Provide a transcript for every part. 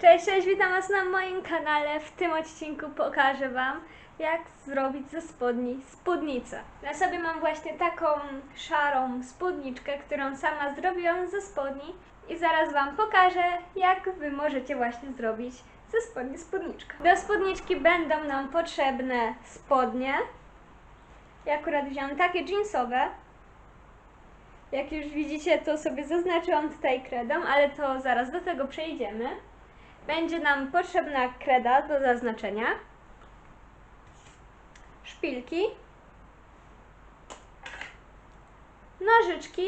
Cześć, cześć, witam Was na moim kanale. W tym odcinku pokażę Wam, jak zrobić ze spodni spódnicę. Na sobie mam właśnie taką szarą spódniczkę, którą sama zrobiłam ze spodni i zaraz Wam pokażę, jak Wy możecie właśnie zrobić ze spodni spódniczkę. Do spódniczki będą nam potrzebne spodnie. Ja akurat wziąłam takie jeansowe. Jak już widzicie, to sobie zaznaczyłam tutaj kredą, ale to zaraz do tego przejdziemy. Będzie nam potrzebna kreda do zaznaczenia, szpilki, nożyczki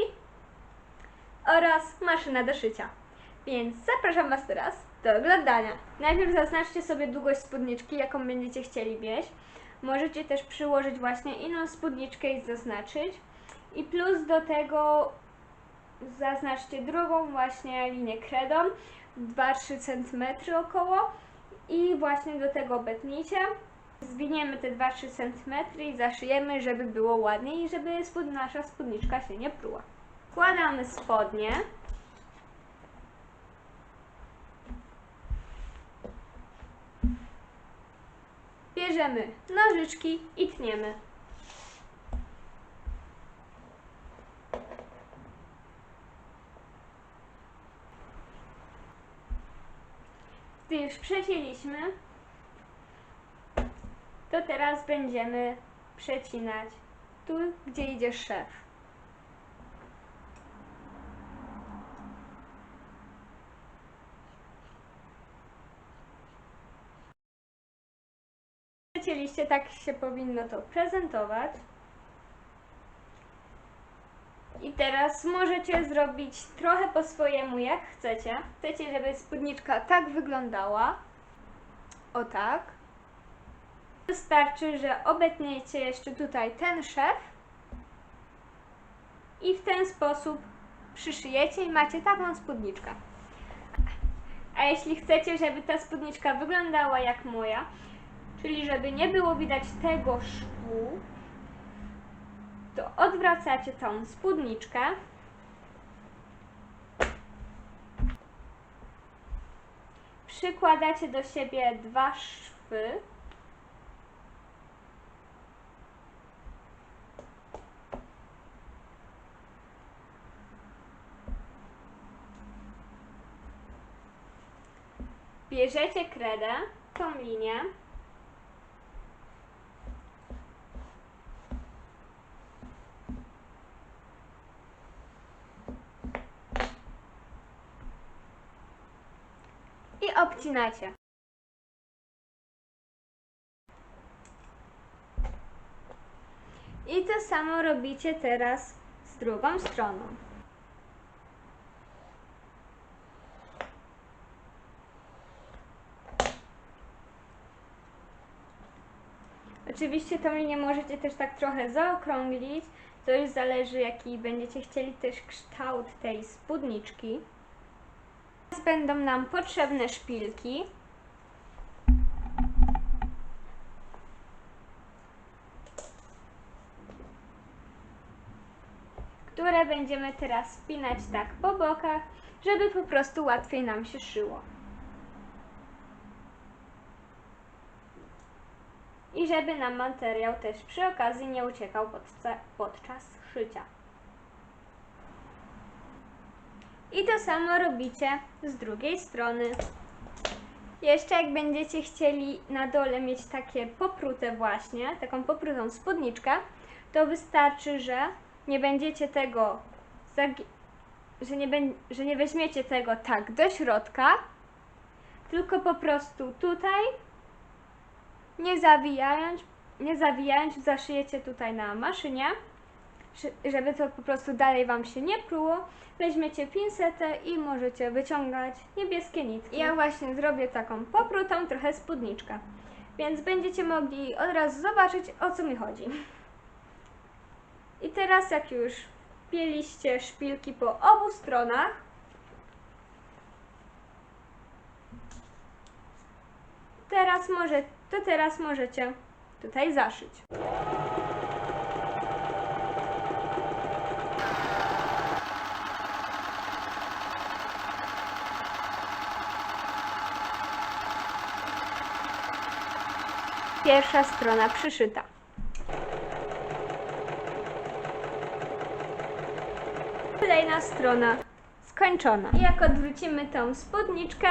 oraz maszyna do szycia. Więc zapraszam Was teraz do oglądania. Najpierw zaznaczcie sobie długość spódniczki, jaką będziecie chcieli mieć. Możecie też przyłożyć właśnie inną spódniczkę i zaznaczyć. I plus do tego zaznaczcie drugą właśnie linię kredą 2-3 cm około i właśnie do tego obetnijcie. Zwiniemy te 2-3 cm i zaszyjemy, żeby było ładniej i żeby spód, nasza spódniczka się nie pruła. Wkładamy spodnie. Bierzemy nożyczki i tniemy. Gdy już przecięliśmy, to teraz będziemy przecinać tu, gdzie idzie szef. Przecięliście, tak się powinno to prezentować. I teraz możecie zrobić trochę po swojemu, jak chcecie. Chcecie, żeby spódniczka tak wyglądała. O tak. Wystarczy, że obetniecie jeszcze tutaj ten szef i w ten sposób przyszyjecie i macie taką spódniczkę. A jeśli chcecie, żeby ta spódniczka wyglądała jak moja, czyli żeby nie było widać tego szwu, to odwracacie tą spódniczkę. Przykładacie do siebie dwa szwy. Bierzecie kredę, tą linię, obcinacie. I to samo robicie teraz z drugą stroną. Oczywiście tą linię możecie też tak trochę zaokrąglić. To już zależy jaki będziecie chcieli też kształt tej spódniczki. Będą nam potrzebne szpilki. które będziemy teraz spinać tak po bokach, żeby po prostu łatwiej nam się szyło. I żeby nam materiał też przy okazji nie uciekał podczas szycia. I to samo robicie z drugiej strony. Jeszcze jak będziecie chcieli na dole mieć takie poprute właśnie, taką poprutą spódniczkę, to wystarczy, że nie będziecie tego, że nie, że nie weźmiecie tego tak do środka, tylko po prostu tutaj, nie zawijając, nie zawijając, zaszyjecie tutaj na maszynie żeby to po prostu dalej Wam się nie pruło, weźmiecie pinsetę i możecie wyciągać niebieskie nitki. Ja właśnie zrobię taką poprutą trochę spódniczkę, więc będziecie mogli od razu zobaczyć o co mi chodzi. I teraz jak już wpieliście szpilki po obu stronach, teraz może, to teraz możecie tutaj zaszyć. Pierwsza strona przyszyta. Kolejna strona skończona. Jak odwrócimy tą spódniczkę,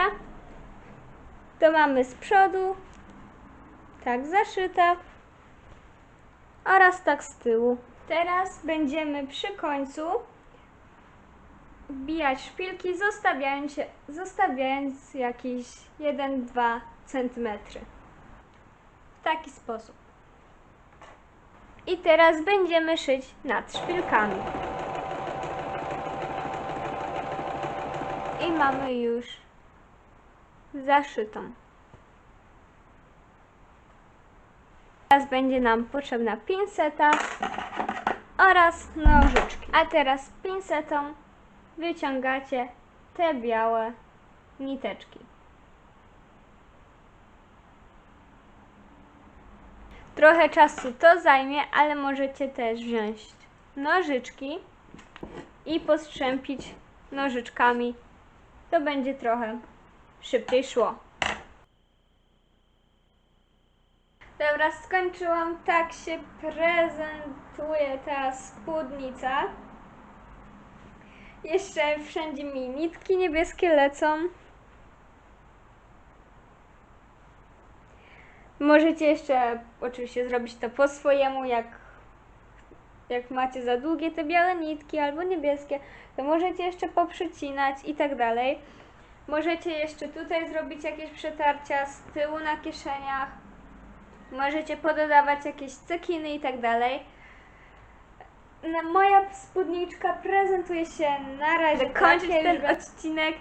to mamy z przodu tak zaszyte oraz tak z tyłu. Teraz będziemy przy końcu wbijać szpilki, zostawiając, zostawiając jakieś 1-2 cm. W taki sposób. I teraz będziemy szyć nad szpilkami. I mamy już zaszytą. Teraz będzie nam potrzebna pinceta oraz nożyczki. A teraz pinsetą wyciągacie te białe niteczki. Trochę czasu to zajmie, ale możecie też wziąć nożyczki i postrzępić nożyczkami. To będzie trochę szybciej szło. Dobra, skończyłam. Tak się prezentuje ta spódnica. Jeszcze wszędzie mi nitki niebieskie lecą. Możecie jeszcze oczywiście zrobić to po swojemu, jak, jak macie za długie te białe nitki albo niebieskie, to możecie jeszcze poprzycinać i tak dalej. Możecie jeszcze tutaj zrobić jakieś przetarcia z tyłu na kieszeniach. Możecie pododawać jakieś cekiny i tak dalej. No, moja spódniczka prezentuje się na razie. Kończyć ten odcinek.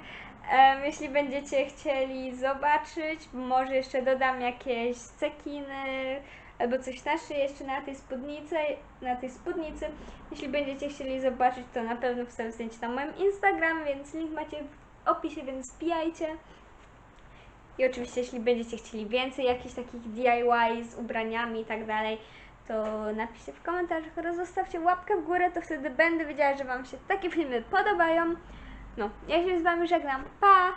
Jeśli będziecie chcieli zobaczyć, może jeszcze dodam jakieś cekiny albo coś na szyję jeszcze na tej spódnicy, na tej spódnicy. Jeśli będziecie chcieli zobaczyć, to na pewno wstawię zdjęcie na moim Instagram, więc link macie w opisie, więc wbijajcie. I oczywiście, jeśli będziecie chcieli więcej jakichś takich DIY z ubraniami i tak dalej, to napiszcie w komentarzach oraz zostawcie łapkę w górę, to wtedy będę wiedziała, że Wam się takie filmy podobają. No, ja się z Wami żegnam. Pa!